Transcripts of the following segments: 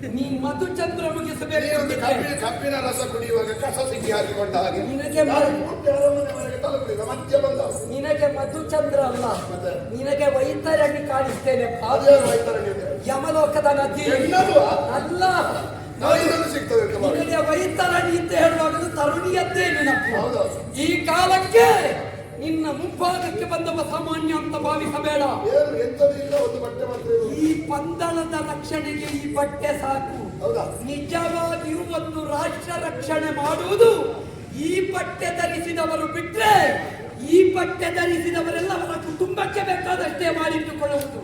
ಮುಗಿಸಿ ಮಧು ಚಂದ್ರ ಒಂದು ಮುಗಿಸಬೇಕು ಕಬ್ಬಿನ ಕಬ್ಬಿನ ರಸ ಕುಡಿಯುವಾಗ ಕಸ ಸಿಕ್ಕಿ ಹಾಕಿಕೊಂಡ ಹಾಗೆ ನಿನಗೆ ನಾನು ಅರಮನೆವರೆಗೆ ಮಧ್ಯ ಬಂದ ನಿನಗೆ ಮಧುಚಂದ್ರ ಅಲ್ಲ? ನಿನಗೆ ವೈತರಣಿ ಕಾಣಿಸ್ತೇನೆ ವೈತರಣಿ. ಯಮಲೋಕದ ನದಿ? ಅಲ್ಲ. ನಿನಗೆ ವೈತರಣಿ ಅಂತ ಹೇಳುವಾಗ ತರುಣಿಯದ್ದೇ ನೆನಪು ಹೌದಾ? ಈ ಕಾಲಕ್ಕೆ ನಿನ್ನ ಮುಂಭಾಗಕ್ಕೆ ಬಂದವ ಸಾಮಾನ್ಯ ಅಂತ ಭಾವಿಸಬೇಡ ಒಂದು ಬಟ್ಟೆ ಮಾತ್ರ. ಈ ಪಂದಳದ ರಕ್ಷಣೆಗೆ ಈ ಬಟ್ಟೆ ಸಾಕು. ನಿಜವಾಗಿಯೂ ಒಂದು ರಾಷ್ಟ್ರ ರಕ್ಷಣೆ ಮಾಡುವುದು ಈ ಬಟ್ಟೆ ಧರಿಸಿದವರು ಬಿಟ್ರೆ ಈ ಬಟ್ಟೆ ಧರಿಸಿದವರೆಲ್ಲ ಅವರ ಕುಟುಂಬಕ್ಕೆ ಬೇಕಾದಷ್ಟೇ ಮಾಡಿಟ್ಟುಕೊಳ್ಳುವುದು.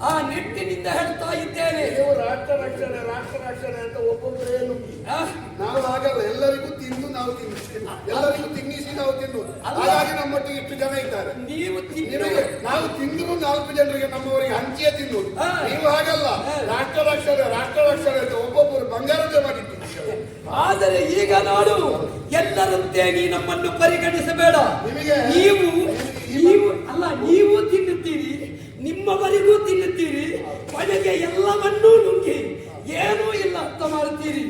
ಆ ನಿಟ್ಟಿನಿಂದ ಹೇಳ್ತಾ ಇದ್ದೇನೆ. ನೀವು ರಾಷ್ಟ್ರ ರಕ್ಷಣೆ ರಾಷ್ಟ್ರ ರಕ್ಷಣೆ ಅಂತ ಒಬ್ಬೊಬ್ಬರು ಏನು? ನಾವು ಹಾಗಲ್ಲ ಎಲ್ಲರಿಗೂ ತಿಂದು ನಾವು ತಿನ್ನಿಸಿ ಎಲ್ಲರಿಗೂ ತಿನ್ನಿಸಿ ನಾವು ತಿನ್ನು. ಹಾಗಾಗಿ ನಮ್ಮೊಟ್ಟಿಗೆ ಇಷ್ಟು ಜನ ಇದ್ದಾರೆ. ನೀವು ನಿಮಗೆ ನಾವು ತಿಂದು ನಾಲ್ಕು ಜನರಿಗೆ ನಮ್ಮವರಿಗೆ ಹಂಚಿಯೇ ತಿನ್ನುವುದು. ಹಾ. ನೀವು ಹಾಗಲ್ಲ. ರಾಷ್ಟ್ರ ರಕ್ಷಣೆ ರಾಷ್ಟ್ರ ರಕ್ಷಣೆ ಅಂತ ಒಬ್ಬೊಬ್ಬರು ಬಂಗಾರದೇ ಮಾಡಿ ಆದರೆ ಈಗ ನಾನು ಎಲ್ಲರಂತೆ ನೀ ನಮ್ಮನ್ನು ಪರಿಗಣಿಸಬೇಡ. ನಿಮಗೆ- ನೀವು ನೀವು ಅಲ್ಲ ನೀವು ತಿನ್ನುತ್ತೀರಿ ನಿಮ್ಮವರಿಗೂ ತಿನ್ನುತ್ತೀರಿ ಕೊನೆಗೆ ಎಲ್ಲವನ್ನೂ ನುಂಗಿ ಏನೂ ಇಲ್ಲ ಅಂತ ಮಾಡ್ತೀರಿ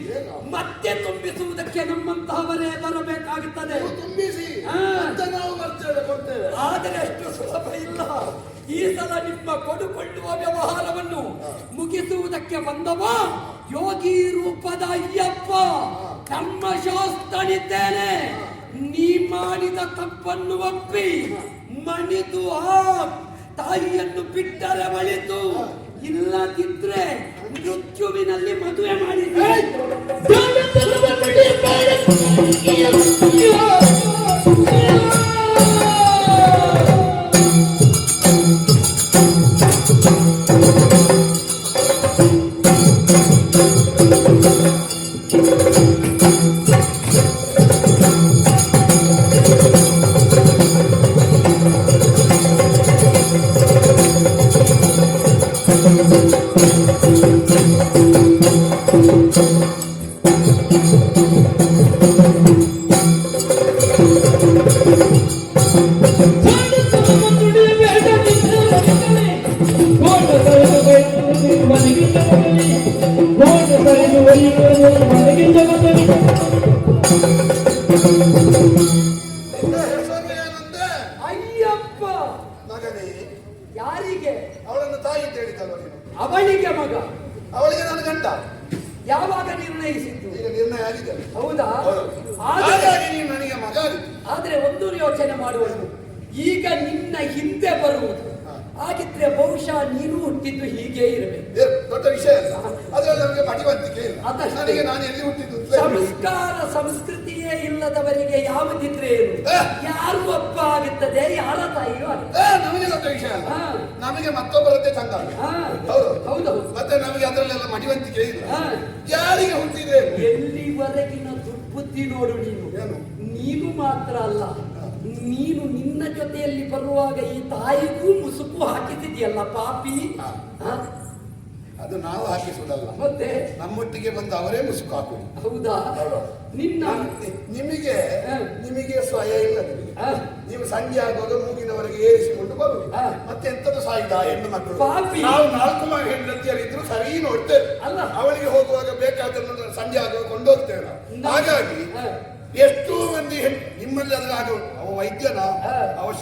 ಮತ್ತೆ ತುಂಬಿಸುವುದಕ್ಕೆ ನಮ್ಮಂತಹವರೇ ಬರಬೇಕಾಗುತ್ತದೆ. ತುಂಬಿಸಿ ನಾವು ಬರ್ತೇವೆ ಕೊಡ್ತೇವೆ. ಆದರೆ ಅಷ್ಟು ಸುಲಭ ಇಲ್ಲ. ಈ ಸಲ ನಿಮ್ಮ ಕೊಡುಕೊಳ್ಳುವ ವ್ಯವಹಾರವನ್ನು ಮುಗಿಸುವುದಕ್ಕೆ ಬಂದವ ಯೋಗಿ ರೂಪದ ಅಯ್ಯಪ್ಪ. ಧರ್ಮಶಾಸ್ತ್ರನಿದ್ದೇನೆ ನೀ ಮಾಡಿದ ತಪ್ಪನ್ನು ಒಪ್ಪಿ ಮಣಿದು ಆ ತಾಯಿಯನ್ನು ಬಿಟ್ಟರೆ ಮಳಿತು ಇಲ್ಲದಿದ್ರೆ ಮೃತ್ಯುವಿನಲ್ಲಿ ಮದುವೆ ಮಾಡಿದ್ರೆ ಅಯ್ಯಪ್ಪ! ಮಗನೇ ಯಾರಿಗೆ? ಅವಳನ್ನು ತಾಯಿ ಅಂತ ಹೇಳಿದ್ದಲ್ವ ನೀನು? ಅವಳಿಗೆ ಮಗ. ಅವಳಿಗೆ ನನ್ನ ಗಂಡ. ಯಾವಾಗ ನಿರ್ಣಯಿಸಿದ್ದು? ಈಗ ನಿರ್ಣಯ ಆಗಿದೆ. ಹೌದಾ. ಆದರೆ ಹಾಗಾಗಿ ನೀನು ನನಗೆ ಮಗ ಆಗಿದೆ ಆದ್ರೆ ಒಂದು ಯೋಚನೆ ಮಾಡುವುದು ಈಗ ನಿನ್ನ ಹಿಂದೆ ಬರುವುದು. ಹಾಗಿದ್ರೆ ಬಹುಶಃ ನೀನು ಹುಟ್ಟಿದ್ದು ಹೀಗೆ ಇರಬೇಕು. ದೊಡ್ಡ ವಿಷಯ ಅಲ್ಲ ಅದರಲ್ಲಿ ನಮಗೆ ಮಡಿವಂತಿಕೆ. ನನಗೆ ನಾನು ಎಲ್ಲಿ ಹುಟ್ಟಿದ್ದು ಸಂಸ್ಕಾರ ಸಂಸ್ಕೃತಿಯೇ ಇಲ್ಲದವರಿಗೆ ಯಾವ ಏನು? ಯಾರು ಅಪ್ಪ ಆಗುತ್ತದೆ ಯಾರ ತಾಯಿಯೂ ನಮಗೆ ದೊಡ್ಡ ವಿಷಯ ಅಲ್ಲ. ನಮಗೆ ಮತ್ತೊಬ್ಬರದ್ದೇ ಚಂದ ಹೌದು. ಮತ್ತೆ ನಮಗೆ ಅದರಲ್ಲೆಲ್ಲ ಮಡಿವಂತಿಕೆ ಇಲ್ಲ. ಯಾರಿಗೆ ಹುಟ್ಟಿದೆ ಎಲ್ಲಿವರೆಗಿನ ದುರ್ಬುದ್ಧಿ ನೋಡು ನೀನು. ಏನು? ನೀನು ಮಾತ್ರ ಅಲ್ಲ. ನೀನು ನಿನ್ನ ಜೊತೆಯಲ್ಲಿ ಬರುವಾಗ ಈ ತಾಯಿಗೂ ಮುಸುಕು ಹಾಕಿಸಿದೆಯಲ್ಲ ಪಾಪಿ? ಅದು ನಾವು ಹಾಕಿಸುವುದಲ್ಲ. ಮತ್ತೆ? ನಮ್ಮೊಟ್ಟಿಗೆ ಬಂದು ಅವರೇ ಮುಸುಕು ಹಾಕುವುದು. ಹೌದಾ. ನಿನ್ನ ನಿಮಗೆ ನಿಮಗೆ ಸ್ವಯ ಇಲ್ಲ ನಿಮಗೆ. ನೀವು ಸಂಜೆ ಆಗುವಾಗ ಮೂಗಿನವರೆಗೆ ಏರಿಸಿಕೊಂಡು ಬರುವುದು. ಮತ್ತೆ ಎಂತದ್ದು ಸಾಯಿದ ಹೆಣ್ಣು ಮಕ್ಕಳು? ನಾವು ನಾಲ್ಕು ಮಗ ಹೆಂಡತಿಯರಿದ್ರು ಸರಿ ನೋಡ್ತೇವೆ. ಅಲ್ಲ. ಅವಳಿಗೆ ಹೋಗುವಾಗ ಬೇಕಾದನ್ನು ಸಂಜೆ ಆಗುವಾಗ ಕೊಂಡೋಗ್ತೇವೆ. ನಾವು ಹಾಗಾಗಿ. ಎಷ್ಟೋ ಮಂದಿ ಹೆಣ್ಣು ನಿಮ್ಮಲ್ಲಿ ಅದ್ರ ಆಗ ಅವ ವೈದ್ಯನ? ಹಾ. ಅವ